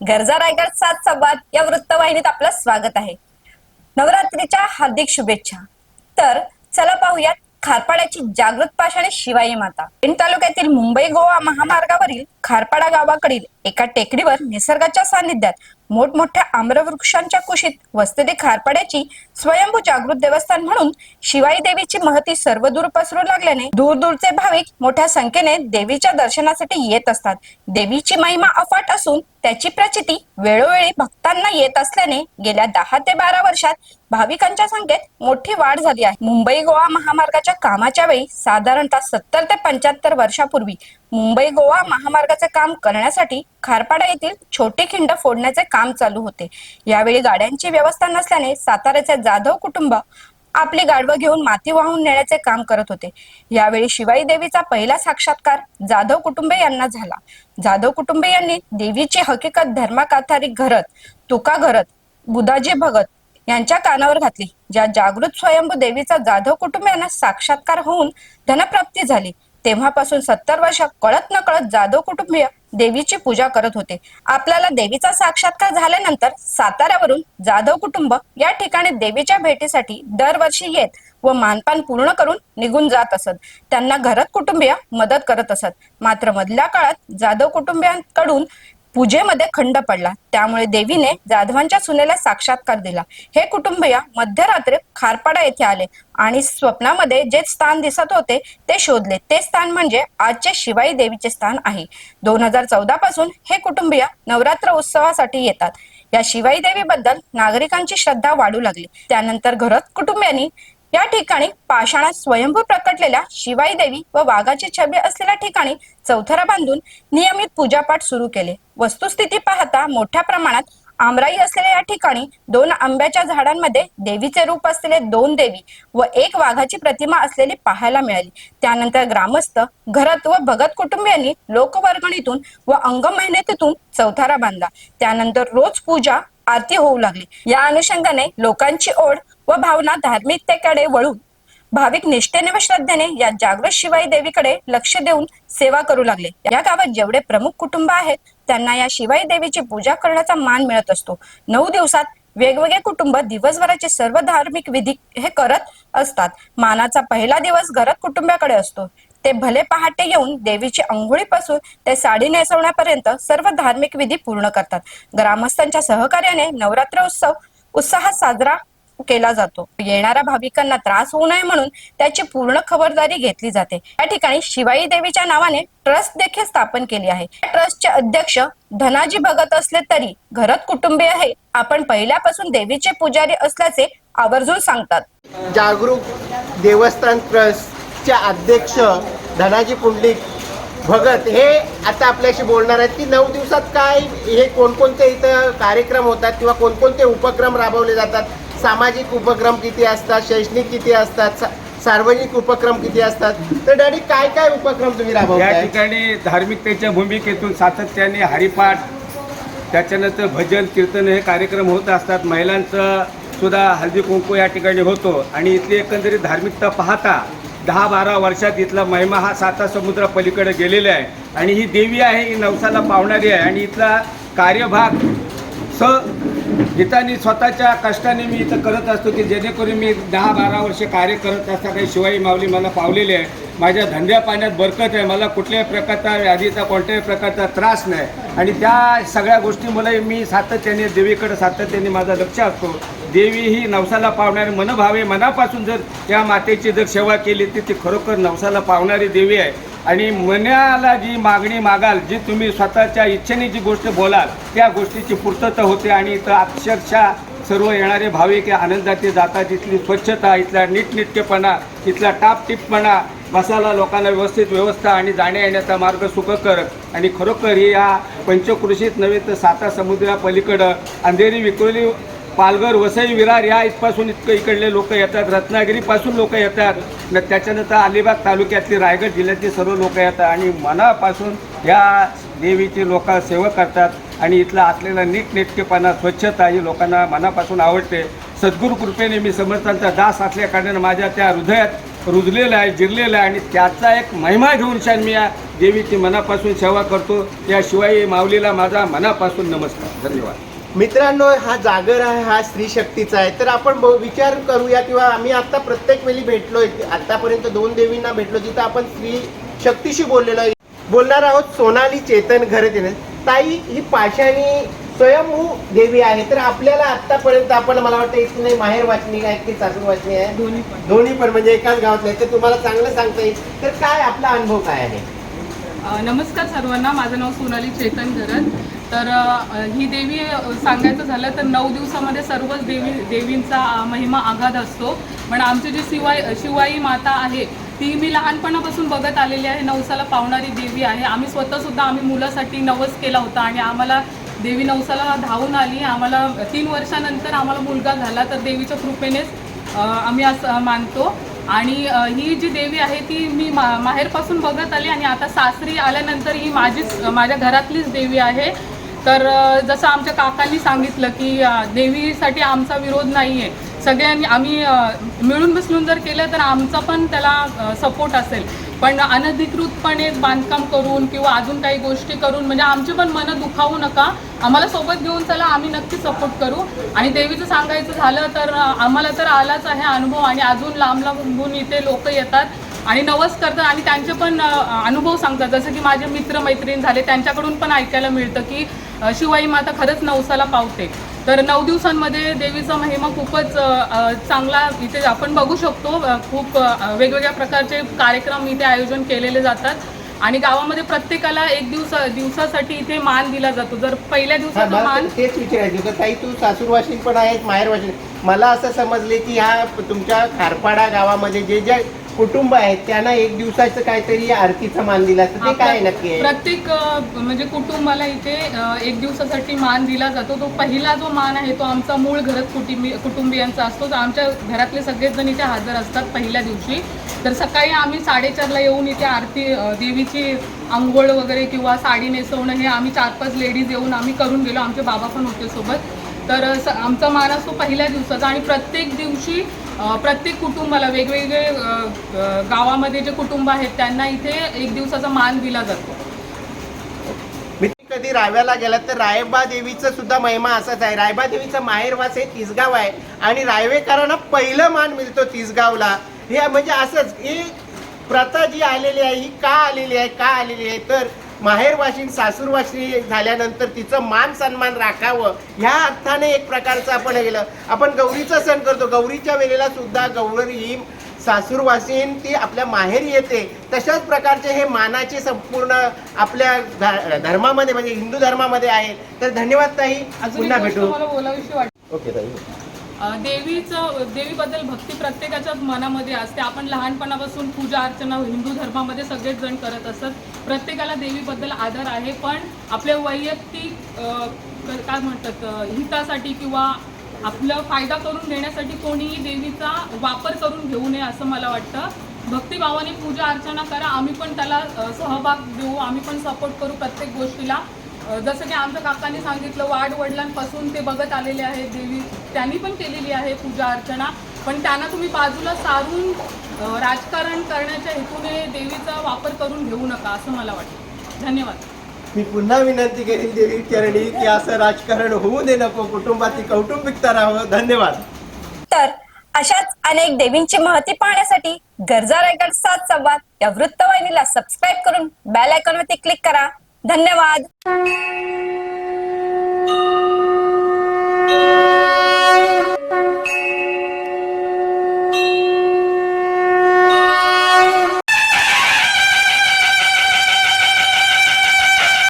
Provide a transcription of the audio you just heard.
गरजा रायगड सात संवाद या वृत्तवाहिनीत आपलं स्वागत आहे. नवरात्रीच्या हार्दिक शुभेच्छा. तर चला पाहूयात खारपाड्याची जागृत पाषाणी शिवाई माता. पेण तालुक्यातील मुंबई गोवा महामार्गावरील खारपाडा गावाकडील एका टेकडीवर निसर्गाच्या सानिध्यात मोठमोठ्या आम्रवृक्षांच्या कुशीत वसलेले खारपाड्याची स्वयंभू जागृत देवस्थान म्हणून शिवाई देवीची महती सर्वदूर पसरू लागल्याने दूरदूरचे भाविक मोठ्या संख्येने देवीच्या दर्शनासाठी येत असतात. देवीची महिमा अफाट असून त्याची प्रचिती वेळोवेळी भक्तांना येत असल्याने गेल्या दहा ते बारा वर्षात भाविकांच्या संख्येत मोठी वाढ झाली आहे. मुंबई गोवा महामार्गाच्या कामाच्या वेळी साधारणतः सत्तर ते पंच्याहत्तर वर्षापूर्वी मुंबई गोवा महामार्गाचे काम करण्यासाठी खारपाडा येथील छोटी खिंड फोडण्याचे काम चालू होते. यावेळी गाड्यांची व्यवस्था नसल्याने साताऱ्याचे जाधव कुटुंब आपली गाडवं घेऊन माती वाहून नेण्याचे काम करत होते. यावेळी शिवाई देवीचा पहिला साक्षात्कार जाधव कुटुंबे यांना झाला. जाधव कुटुंबे यांनी देवीची हकीकत धर्माकाथारी घरत तुका घरत बुधाजी भगत यांच्या कानावर घातली. ज्या जागृत स्वयंभू देवीचा जाधव कुटुंबियांना साक्षात्कार होऊन धनप्राप्ती झाली तेव्हापासून सत्तर वर्ष कळत न कळत जाधव कुटुंबीय देवीची पूजा करत होते. आपल्याला देवीचा साक्षात्कार झाल्यानंतर साताऱ्यावरून जाधव कुटुंब या ठिकाणी देवीच्या भेटीसाठी दरवर्षी येत व मानपान पूर्ण करून निघून जात असत. त्यांना घरात कुटुंबीय मदत करत असत. मात्र मधल्या काळात जाधव कुटुंबियांकडून पूजेमध्ये खंड पडला. त्यामुळे देवीने जाधवांच्या सुनेला साक्षात्कार दिला. हे कुटुंबीय मध्यरात्री खारपाडा येथे आले आणि स्वप्नामध्ये जे स्थान दिसत होते ते शोधले. ते स्थान म्हणजे आजचे शिवाई देवीचे स्थान आहे. दोन हजार चौदा पासून हे कुटुंबीय नवरात्र उत्सवासाठी येतात. या शिवाई देवीबद्दल नागरिकांची श्रद्धा वाढू लागली. त्यानंतर घरत कुटुंबियांनी या ठिकाणी पाषाणात स्वयंभू प्रकटलेल्या शिवाई देवी व वाघाची छबी असलेल्या ठिकाणी चौथरा बांधून नियमित पूजापाठ सुरू केले. वस्तुस्थिती पाहता मोठ्या प्रमाणात आमराई असलेल्या या ठिकाणी दोन आंब्याच्या झाडांमध्ये देवीचे रूप असलेले दोन देवी व एक वाघाची प्रतिमा असलेली पाहायला मिळाली. त्यानंतर ग्रामस्थ घरत व भगत कुटुंबियांनी लोकवर्गणीतून व अंग मेहनतीतून चौथारा बांधला. त्यानंतर रोज पूजा आरती होऊ लागली. या अनुषंगाने लोकांची ओढ व भावना धार्मिकतेकडे वळून भाविक निष्ठेने व श्रद्धेने या जागृत शिवाई देवीकडे लक्ष देऊन सेवा करू लागले. या गावात जेवढे प्रमुख कुटुंब आहेत त्यांना या शिवाई देवीची पूजा करण्याचा मान मिळत असतो. नऊ दिवसात वेगवेगळे कुटुंब दिवसभराचे सर्व धार्मिक विधी हे करत असतात. मानाचा पहिला दिवस घरात कुटुंबाकडे असतो. ते भले पहाटे येऊन देवीची अंघोळीपासून ते साडी नेसवण्यापर्यंत सर्व धार्मिक विधी पूर्ण करतात. ग्रामस्थांच्या सहकार्याने नवरात्र उत्सव उत्साहात साजरा केला जातो. येणाऱ्या भाविकांना त्रास होऊ नये म्हणून त्याची पूर्ण खबरदारी घेतली जाते. या ठिकाणी शिवाई देवीच्या नावाने ट्रस्ट देखील स्थापन केली आहे. ट्रस्टचे अध्यक्ष धनाजी भगत असले तरी घरात कुटुंबीय आहे. आपण पहिल्यापासून देवीचे पुजारी असल्याचे आवर्जून सांगतात. जागरूक देवस्थान ट्रस्टचे अध्यक्ष धनाजी पुंडलिक भगत हे आता आपल्याशी बोलणार आहेत की नऊ दिवसात काय हे कोणकोणते इथं कार्यक्रम होतात किंवा कोणकोणते उपक्रम राबवले जातात? सामाजिक उपक्रम किती असतात शैक्षणिक किती असतात सार्वजनिक उपक्रम किती असतात? तर डॅडी काय काय उपक्रम तुम्ही या ठिकाणी धार्मिकतेच्या भूमिकेतून सातत्याने हरिपाठ त्याच्यानंतर भजन कीर्तन हे कार्यक्रम होत असतात. महिलांचं सुद्धा हल्दी कुंकू या ठिकाणी होतो. आणि इथली एकंदरीत धार्मिकता पाहता दहा बारा वर्षात इथला महिमा हा साता समुद्रा पलीकडे गेलेला आहे. आणि ही देवी आहे ही नवसाला पावणारी आहे. आणि इथला कार्यभाग स गीतानी स्वतःच्या कष्टाने मी इथं करत असतो की जेणेकरून मी दहा बारा वर्ष कार्य करत असता काही शिवाई माऊली मला पावलेली आहे. माझ्या धंद्या पाण्यात बरकत आहे. मला कुठल्याही प्रकारचा व्याधीचा कोणत्याही प्रकारचा त्रास नाही. आणि त्या सगळ्या गोष्टीमुळे मी सातत्याने देवीकडे सातत्याने माझा लक्ष असतो. देवी ही नवसाला पावणारी मनभावे मनापासून जर त्या मातेची जर सेवा केली तर ती खरोखर नवसाला पावणारी देवी आहे. आणि मनाला जी मागणी मागाल जी तुम्ही स्वतःच्या इच्छेने जी गोष्ट बोलाल त्या गोष्टीची पूर्तता होते आणि इथं अक्षरशः सर्व येणारे भाविक आनंदाचे जातात इथली स्वच्छता इथला नीटनिटकेपणा इथला टापटीपपणा बसायला लोकांना व्यवस्थित व्यवस्था आणि जाण्या येण्याचा मार्ग सुखकर आणि खरोखर ही या पंचकृषीत नव्हे तर साता समुद्रापलीकडं अंधेरी विक्रोली पालघर वसई विरार या इथपासून इतकं इकडले लोक येतात. रत्नागिरीपासून लोक येतात. न त्याच्यानंतर अलिबाग तालुक्यातली रायगड जिल्ह्यातली सर्व लोक येतात. आणि मनापासून या देवीची लोक सेवा करतात. आणि इथला असलेला नीटनेटकेपणा स्वच्छता ही लोकांना मनापासून आवडते. सद्गुरू कृपेने मी समर्थांचा दास असल्याकारणाने माझ्या त्या हृदयात रुजलेलं आहे जिरलेलं आहे. आणि त्याचा एक महिमा घेऊन छान मी या देवीची मनापासून सेवा करतो. त्याशिवाय माऊलीला माझा मनापासून नमस्कार. धन्यवाद. मित्रांनो हा जागर आहे हा स्त्री शक्तीचा आहे. तर आपण विचार करूया किंवा आम्ही आता प्रत्येक वेळी भेटलोय. आतापर्यंत दोन देवींना भेटलो जिथं आपण स्त्री शक्तीशी बोललेलो आहे. बोलणार आहोत सोनाली चेतन घरतीने ताई ही पाषाणी स्वयंभू देवी आहे. तर आपल्याला आतापर्यंत आपण मला वाटतं इथे नाही माहेर वाचणी आहे की सासू वाचणी आहे? दोन्ही पण. म्हणजे एकाच गावातले तर तुम्हाला चांगलं सांगता येईल. तर काय आपला अनुभव काय आहे? नमस्कार सर्वांना. माझं नाव सोनाली चेतन घरत. तर ही देवी सांगायचं झालं तर नऊ दिवसामध्ये सर्वच देवी देवींचा महिमा आघात असतो. पण आमची जी शिवाई शिवाई माता आहे ती मी लहानपणापासून बघत आलेली आहे. नवसाला पावणारी देवी आहे. आम्ही स्वतःसुद्धा आम्ही मुलासाठी नवस केला होता आणि आम्हाला देवी नवसाला धावून आली. आम्हाला तीन वर्षानंतर आम्हाला मुलगा झाला. तर देवीच्या कृपेनेच आम्ही असं मानतो. आणि ही जी देवी आहे ती मी मा माहेरपासून बघत आली आणि आता सासरी आल्यानंतर ही माझीच माझ्या घरातलीच देवी आहे. तर जसं आमच्या काकांनी सांगितलं की देवीसाठी आमचा विरोध नाही आहे सगळ्यांनी आम्ही मिळून मिसळून जर केलं तर आमचा पण त्याला सपोर्ट असेल. पण अनधिकृतपणे बांधकाम करून किंवा अजून काही गोष्टी करून म्हणजे आमची पण मनं दुखावू नका. आम्हाला सोबत घेऊन चला आम्ही नक्की सपोर्ट करू. आणि देवीचं सांगायचं झालं तर आम्हाला तर आलाच आहे अनुभव आणि अजून लांब लांबून इथे लोक येतात. आणि नवस करतात आणि त्यांचे पण अनुभव सांगतात. जसं की माझे मित्र मैत्रीण झाले त्यांच्याकडून पण ऐकायला मिळतं की शिवाई माता खरंच नवसाला पावते. तर नऊ दिवसांमध्ये देवीचा महिमा खूपच चांगला इथे आपण बघू शकतो. खूप वेगवेगळ्या प्रकारचे कार्यक्रम इथे आयोजन केलेले जातात. आणि गावामध्ये प्रत्येकाला एक दिवस दिवसासाठी इथे मान दिला जातो. जर पहिल्या दिवसाचा मला मान तेच विचारायचं होतं. ताई तू सासूरवाशीन पण आहेस माहेरवाशीन मला असं समजले की ह्या तुमच्या खारपाडा गावामध्ये जे जे कुटुंब आहेत त्यांना एक दिवसाचं काहीतरी आरतीचा मान दिला असतं. ते काय नक्की आहे? प्रत्येक अ, म्हणजे कुटुंबाला इथे अ, एक दिवसासाठी मान दिला जातो. तो पहिला जो मान आहे तो आमचा मूळ घरात कुटुंबी कुटुंबियांचा असतो. जो आमच्या घरातले सगळेच जण इथे हजर असतात पहिल्या दिवशी. तर सकाळी आम्ही साडेचारला येऊन इथे आरती अ, देवीची आंघोळ वगैरे किंवा साडी नेसवणं हे आम्ही चार पाच लेडीज येऊन आम्ही करून गेलो. आमचे बाबा पण होते सोबत. तर स- आमचा मान असतो पहिल्या दिवसाचा आणि प्रत्येक दिवशी प्रत्येक कुटुंबाला वेगवेगळे गावामध्ये जे कुटुंब आहेत त्यांना इथे एक दिवसाचा मान दिला जातो. मी कधी राव्याला गेला तर रायबा देवीचं सुद्धा महिमा असाच आहे. रायबा देवीचा माहेरवास हे तिसगाव आहे. आणि रायवेकरांना पहिलं मान मिळतो तिसगावला. हे म्हणजे असंच ही प्रथा जी आलेली आहे ही का आलेली आहे का आलेली आहे? तर माहेरवाशीन सासूरवाशी झाल्यानंतर तिचं मान सन्मान राखावं ह्या अर्थाने एक प्रकारचं आपण हे केलं. आपण गौरीचा सण करतो. गौरीच्या वेळेला सुद्धा गौरी ही सासूरवासीन ती आपल्या माहेरी येते. तशाच प्रकारचे हे मानाचे संपूर्ण आपल्या धर्मामध्ये म्हणजे हिंदू धर्मामध्ये आहे तर धन्यवाद ताई. पुन्हा भेटू. ओके ताई. देवीचं देवीबद्दल भक्ती प्रत्येकाच्याच मनामध्ये असते. आपण लहानपणापासून पूजा अर्चना हिंदू धर्मामध्ये सगळेच जण करत असतात प्रत्येकाला देवीबद्दल आदर आहे पण आपल्या वैयक्तिक काय म्हणतात हितासाठी किंवा आपलं फायदा करून घेण्यासाठी कोणीही देवीचा वापर करून घेऊ नये असं मला वाटतं. भक्तिभावाने पूजा अर्चना करा. आम्ही पण त्याला सहभाग देऊ आम्ही पण सपोर्ट करू प्रत्येक गोष्टीला. जसं की आमच्या काकांनी सांगितलं वाढ वडिलांपासून ते बघत आलेले आहेत देवी. त्यांनी पण केलेली आहे पूजा अर्चना. पण त्यांना तुम्ही बाजूला सारून राजकारण करण्याच्या हेतूने देवीचा वापर करून घेऊ नका असं मला वाटतं. धन्यवाद. मी पुन्हा विनंती करेन देवी चरणी की असं राजकारण होऊ दे नको कुटुंबातील कौटुंबिकता राहावं. धन्यवाद. तर अशाच अनेक देवींची महती पाहण्यासाठी गरजा रायगड सात संवाद या वृत्तवाहिनीला सबस्क्राईब करून बेल आयकॉनवरती क्लिक करा. धन्यवाद.